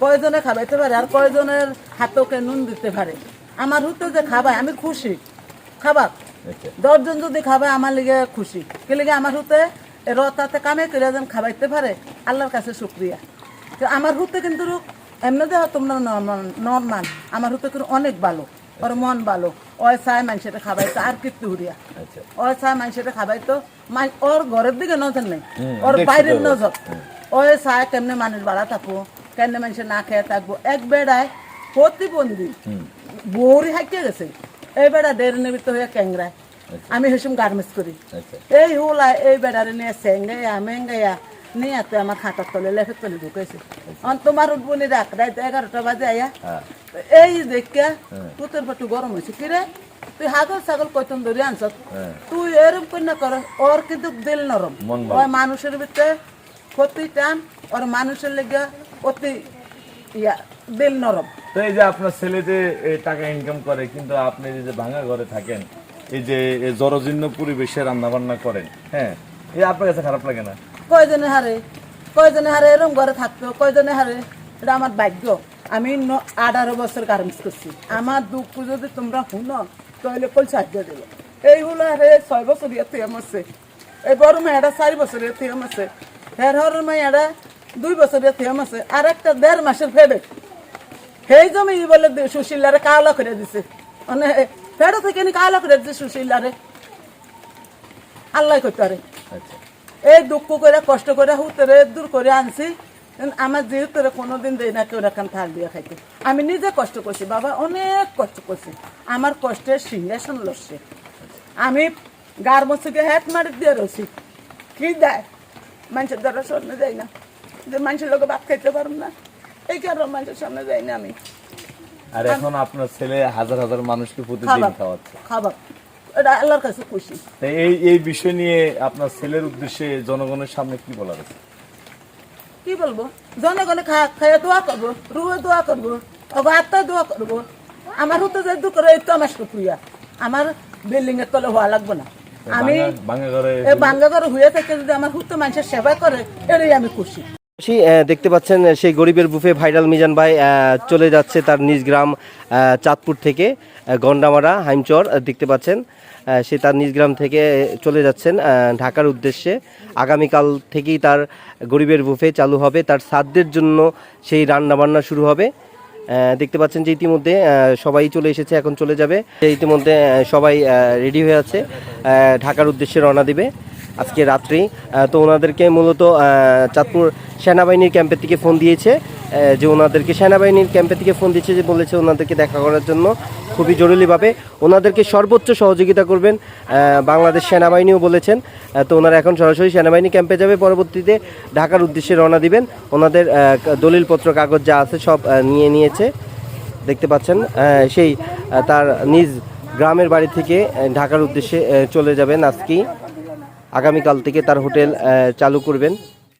কয়জনে খাবাইতে পারে আর কয়জনের হাতকে নুন দিতে পারে? আমার হতে যে খাবাই আমি খুশি। খাবার দশজন যদি খাবে আমার লিগে খুশি। কে লিগে আমার হতে রতাতে কামে করে যেন খাবাইতে পারে? আল্লাহর কাছে শুক্রিয়া। তো আমার হতে কিন্তু এমনি দেহ তোমরা নর্মাল আমার হতে কিন্তু অনেক ভালো। ওর মন ভালো। ওই চায় মানুষের খাবাইতো আর কিত্তু হুরিয়া। আচ্ছা। ওই চায় মানুষের খাবাইতো ওর ঘরের দিকে নজর নেই। ওর বাইরের। নজর। ওই চায় কেমনে মানুষ বাড়া থাকব? কেমনে মানুষের না খেয়ে থাকব? এক বেড়ায় প্রতিবন্ধী। বৌরি হাইকে গেছে। এই বেড়া দেড় নিমিত্ত হয়ে ক্যাংরায় আমি হেসুম গার্মেন্টস করি। আচ্ছা। এই হোলা এই বেড়ারে নিয়ে সেঙ্গাইয়া মেঙ্গাইয়া নিয়ে তো আমার খাতার তলে লেফের তলে ঢুকেছে অন তোমার উঠবনি রাখ রাত এগারোটা বাজে আয়া। হ্যাঁ। এই দেখিয়া তোর পাটু গরম হয়েছে কিরে তুই হাগল ছাগল কয়তন ধরে আনছ? হ্যাঁ। তুই এরম না কর ওর কিন্তু দিল নরম। ওই মানুষের ভিতরে ক্ষতি টান ওর মানুষের লেগে অতি ইয়া দিল নরম। তো এই যে আপনার ছেলে যে টাকা ইনকাম করে কিন্তু আপনি যে ভাঙা ঘরে থাকেন এই যে জরজীর্ণ পরিবেশে রান্না বান্না করেন হ্যাঁ এই আপনার কাছে খারাপ লাগে না? কয়জনে হারে? কয়জনে হারে এরম ঘরে থাকতো? কয়জনে হারে? এটা আমার ভাগ্য। আমি আঠারো বছর গার্মেন্টস করছি। আমার দুঃখ যদি তোমরা শুনো তাহলে কল সাহায্য দেব এই হলো আরে ছয় বছর ইয়াতে আছে এই বড় মেয়েটা চারি বছর ইয়াতে আছে হের হর মেয়েটা দুই বছর ইয়াতে আছে আর একটা দেড় মাসের ফেডে সেই জমি বলে সুশীলারে কালো করে দিছে। মানে ফেডো থেকে কালো করে দিছে সুশীলারে। আল্লাহ করতে পারে। আচ্ছা। এই দুঃখ করে কষ্ট করে হুতরে দূর করে আনছি। আমার যেহেতু কোনোদিন দেয় না কেউ এখান থাক দিয়ে খাইতে। আমি নিজে কষ্ট করছি বাবা অনেক কষ্ট করছি। আমার কষ্টের সিংহাসন লড়ছে। আমি গার মসুকে হ্যাট মারি দিয়ে রয়েছি কি দেয়? মানুষের দ্বারা সামনে যাই না। যে মানুষের লোক ভাত খাইতে না। এই কারণে মানুষের সামনে যাই না আমি। আর এখন আপনার ছেলে হাজার হাজার মানুষকে প্রতিদিন খাওয়াচ্ছে। খাবার। এটা আল্লাহর কাছে খুশি। এই এই বিষয় নিয়ে আপনার ছেলের উদ্দেশ্যে জনগণের সামনে কি বলার আছে? কি বলব? জনগণে দোয়া করব রুয়ে দোয়া করব আত্মা দোয়া করব। আমার হতো যে দু করে তো আমার শুক্রিয়া আমার বিল্ডিং এর তলে হওয়া লাগবে না। আমি ভাঙা ঘরে হয়ে থেকে যদি আমার হুতো মানুষের সেবা করে এটাই আমি খুশি। দেখতে পাচ্ছেন সেই গরিবের বুফে ভাইরাল মিজান ভাই চলে যাচ্ছে তার নিজ গ্রাম চাঁদপুর থেকে গন্ডামারা, হাইমচর দেখতে পাচ্ছেন সে তার নিজ গ্রাম থেকে চলে যাচ্ছেন ঢাকার উদ্দেশ্যে। আগামীকাল থেকেই তার গরিবের বুফে চালু হবে, তার সাধ্যের জন্য সেই রান্নাবান্না শুরু হবে। দেখতে পাচ্ছেন যে ইতিমধ্যে সবাই চলে এসেছে, এখন চলে যাবে। ইতিমধ্যে সবাই রেডি হয়ে আছে ঢাকার উদ্দেশ্যে রওনা দিবে। আজকে রাত্রি। তো ওনাদেরকে মূলত চাঁদপুর সেনাবাহিনীর ক্যাম্পের থেকে ফোন দিয়েছে। যে ওনাদেরকে সেনাবাহিনীর ক্যাম্পের থেকে ফোন দিয়েছে, যে বলেছে ওনাদেরকে দেখা করার জন্য খুবই জরুরিভাবে। ওনাদেরকে সর্বোচ্চ সহযোগিতা করবেন বাংলাদেশ সেনাবাহিনীও বলেছেন। তো ওনারা এখন সরাসরি সেনাবাহিনী ক্যাম্পে যাবে। পরবর্তীতে ঢাকার উদ্দেশ্যে রওনা দিবেন। ওনাদের দলিলপত্র, কাগজ যা আছে সব নিয়ে নিয়েছে। দেখতে পাচ্ছেন সেই তার নিজ গ্রামের বাড়ি থেকে ঢাকার উদ্দেশ্যে চলে যাবেন আজকেই। আগামীকাল থেকে তার হোটেল চালু করবেন।